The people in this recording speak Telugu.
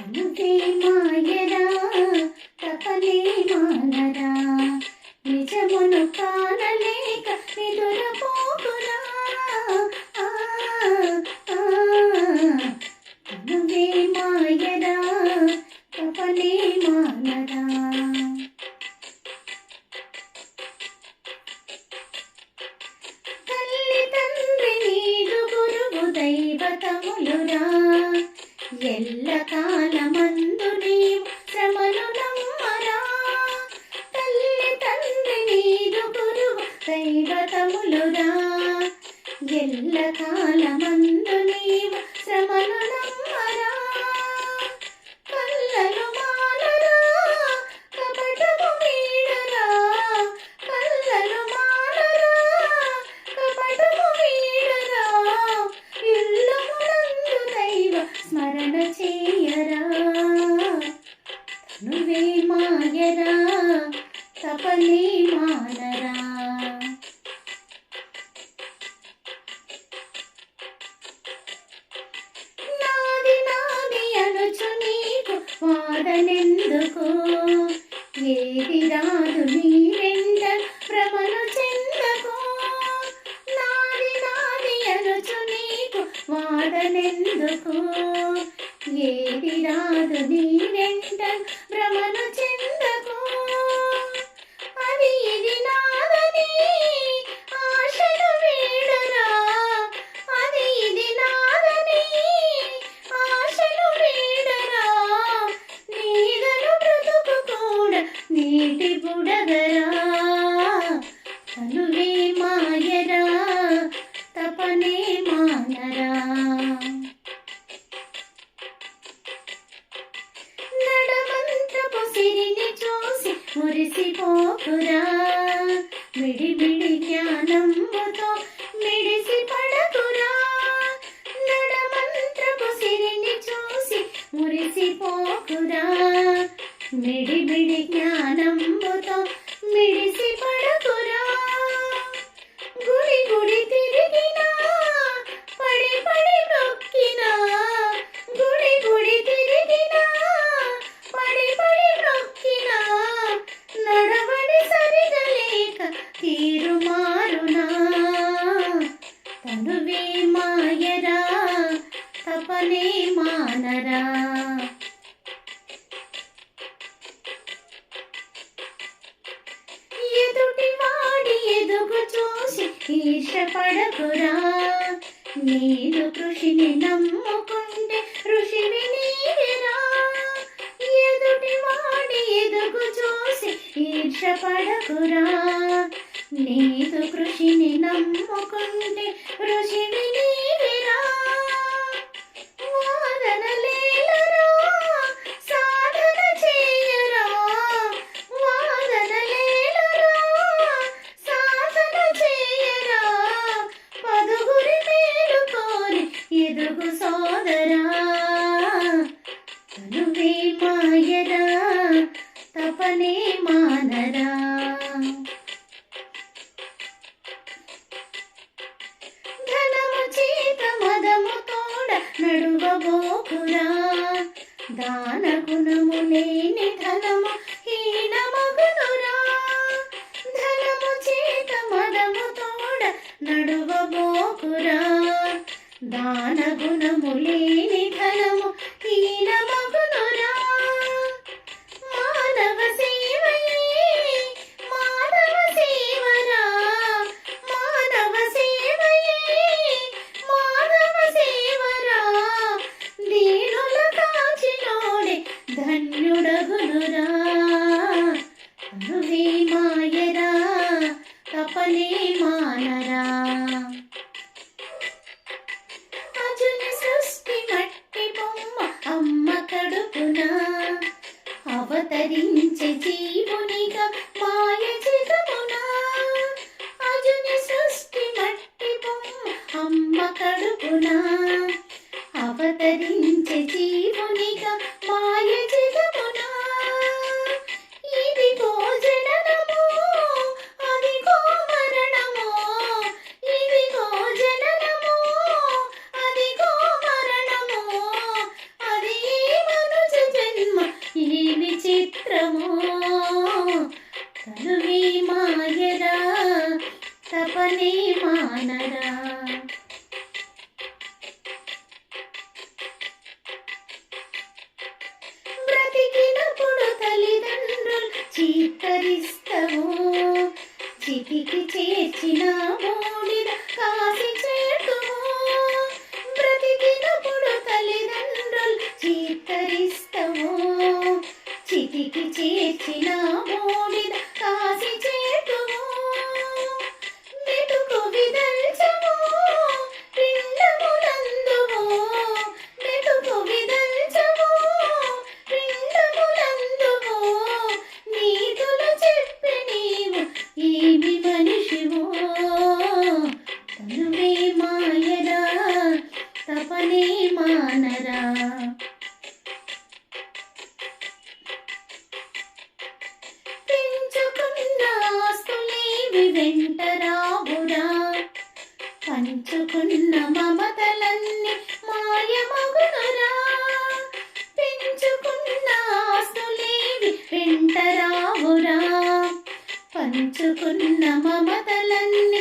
అనుకే మాయరా తపలే మానరా నిజమును కానలేక నిదురపోకురా ఆ, మాయరా తపలే మానరా తల్లి తండ్రి నీదు గురువు దైవతములురా. ఎల్ల వాదనెందుకు ఏది రాదు నీ వెంట భ్రమను చెందకు? నాది నాది అనుచు నీకు వాదనెందుకు? ఏది రాదు నీ వెంట భ్రమను చెందకు మురిసిపోకురా. మిడిమిడి జ్ఞానముతో మిడిసి పడకురా నడమంత్రపు సిరిని చూసి మురిసిపోకురా. మిడిమిడి జ్ఞానముతో తపనే మానరా. ఎదుటి వాడి ఎదుగు చూసి ఈర్షపడకురా నీదు కృషిని నమ్ముకుంటే ఋషివి నీవిరా ఎదుటి వాడి ఎదుగు చూసి ఈర్షపడకురా నీదు కృషిని నమ్ముకుంటే సాగరా తనువే మాయరా తపనే మానరా ధనము చేత మదము తోడ నడువబోకురా దాన గుణము లేని ధనము దాన గుణము లేని ధనము హీనమగునురా అవతరించే జీవునిగా మాయ జగమున అజుని సృష్టి మట్టి అమ్మ కడుపున. జీవునిగా మాయ చీకరిస్తవు చితికి చేర్చిన బూడిద కాసి పంచుకున్న మమతలన్నీ